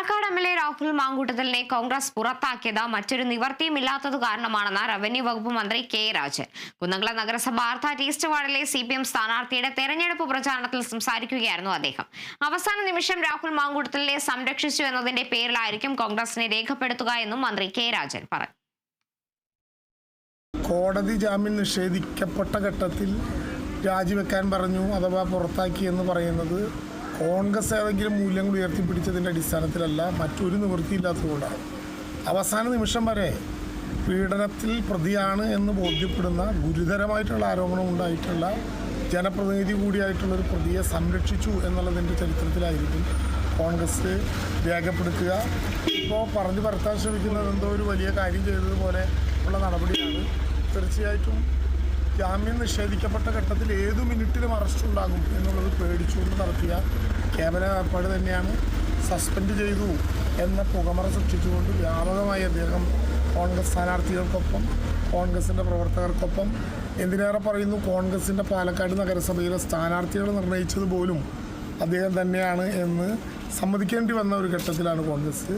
Palakkad M L A Rahul മാങ്കൂട്ടത്തലിനെ Congress പുറത്താക്കിയത് മറ്റൊരു നിവർത്തിയുമില്ലാത്തത് കാരണമാണെന്ന് revenue വകുപ്പ് മന്ത്രി കെ രാജൻ. കുന്നംകുളം നഗരസഭ ആർത്ത ടീസ്റ്റ് വാർഡിലെ സി പി എം സ്ഥാനാർത്ഥിയുടെ തെരഞ്ഞെടുപ്പ് പ്രചാരണത്തിൽ സംസാരിക്കുകയായിരുന്നു അദ്ദേഹം. അവസാന നിമിഷം രാഹുൽ മാങ്കൂട്ടത്തലിനെ സംരക്ഷിച്ചു എന്നതിന്റെ പേരിലായിരിക്കും കോൺഗ്രസിനെ രേഖപ്പെടുത്തുക എന്നും മന്ത്രി കെ രാജൻ പറഞ്ഞു. കോടതി ജാമ്യം നിഷേധിക്കപ്പെട്ട ഘട്ടത്തിൽ രാജിവെക്കാൻ പറഞ്ഞു അഥവാ പുറത്താക്കി എന്ന് പറയുന്നത് കോൺഗ്രസ് ഏതെങ്കിലും മൂല്യങ്ങൾ ഉയർത്തിപ്പിടിച്ചതിന്റെ അടിസ്ഥാനത്തിലല്ല മറ്റൊരു നിവൃത്തിയില്ലാത്തതുകൊണ്ടാണ്. അവസാന നിമിഷം വരെ പീഡനത്തിൽ പ്രതിയാണ് എന്ന് ബോധ്യപ്പെടുന്ന ഗുരുതരമായിട്ടുള്ള ആരോപണം ഉണ്ടായിട്ടുള്ള ജനപ്രതിനിധി കൂടിയായിട്ടുള്ളൊരു പ്രതിയെ സംരക്ഷിച്ചു എന്നുള്ളതിന്റെ ചരിത്രത്തിലായിരിക്കും കോൺഗ്രസ് രേഖപ്പെടുത്തുക. ഇപ്പോൾ പറഞ്ഞു പരത്താൻ ശ്രമിക്കുന്നത് എന്തോ ഒരു വലിയ കാര്യം ചെയ്തതുപോലെ ഉള്ള നടപടിയാണ്. തീർച്ചയായിട്ടും ജാമ്യം നിഷേധിക്കപ്പെട്ട ഘട്ടത്തിൽ ഏതു മിനിറ്റിലും അറസ്റ്റ് ഉണ്ടാകും എന്നുള്ളത് പേടിച്ചുകൊണ്ട് നടത്തിയ കേവല ഏർപ്പാട് തന്നെയാണ്. സസ്പെൻഡ് ചെയ്തു എന്ന പുകമറ സൃഷ്ടിച്ചുകൊണ്ട് വ്യാപകമായി അദ്ദേഹം കോൺഗ്രസ് സ്ഥാനാർത്ഥികൾക്കൊപ്പം കോൺഗ്രസിന്റെ പ്രവർത്തകർക്കൊപ്പം എന്തിനേറെ പറയുന്നു കോൺഗ്രസിന്റെ പാലക്കാട് നഗരസഭയിലെ സ്ഥാനാർത്ഥികൾ നിർണയിച്ചത് പോലും അദ്ദേഹം തന്നെയാണ് എന്ന് സമ്മതിക്കേണ്ടി വന്ന ഒരു ഘട്ടത്തിലാണ് കോൺഗ്രസ്.